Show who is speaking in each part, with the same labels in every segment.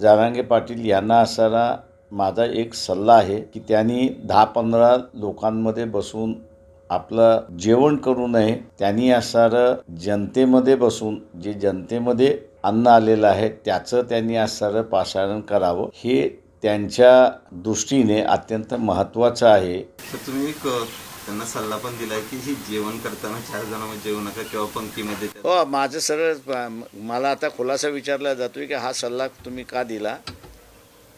Speaker 1: जारांगे पाटील यांना असणारा माझा एक सल्ला आहे की त्यांनी दहा पंधरा लोकांमध्ये बसून आपलं जेवण करू नये. त्यांनी असणारं जनतेमध्ये बसून जे जनतेमध्ये अन्न आलेलं आहे त्याचं त्यांनी असणारं पाचारण करावं. हे त्यांच्या दृष्टीने अत्यंत महत्त्वाचं आहे.
Speaker 2: तुम्ही एक त्यांना सल्ला पण दिलाय की ही जेवण करताना चार जणांमध्ये जेवू नका किंवा पंक्तीमध्ये
Speaker 1: हो माझं सरळ मला आता खुलासा विचारला जातोय की हा सल्ला तुम्ही का दिला?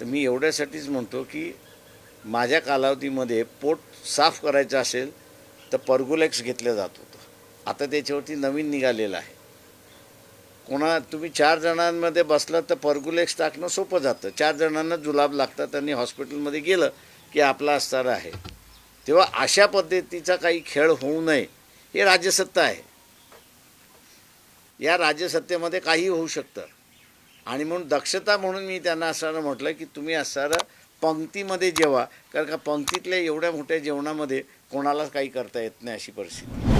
Speaker 1: तर मी एवढ्यासाठीच म्हणतो की माझ्या कालावधीमध्ये पोट साफ करायचं असेल तर पर्गुलेक्स घेतलं जात होतं. आता त्याच्यावरती नवीन निघालेलं आहे. कोणा तुम्ही चार जणांमध्ये बसलं तर पर्गुलेक्स टाकणं सोपं जातं. चार जणांना जुलाब लागतात आणि हॉस्पिटलमध्ये गेलं की आपला असणार आहे. तेव्हा अशा पद्धतीचा काही खेळ होऊ नये हे राज्यसत्ता आहे. या राज्यसत्तेमध्ये काही होऊ शकतं. आणि म्हणून दक्षता म्हणून मी त्यांना असणारं म्हटलं की तुम्ही असणारं पंक्तीमध्ये जेवा कारण का पंक्तीतल्या एवढ्या मोठ्या जेवणामध्ये कोणालाच काही करता येत नाही अशी परिस्थिती.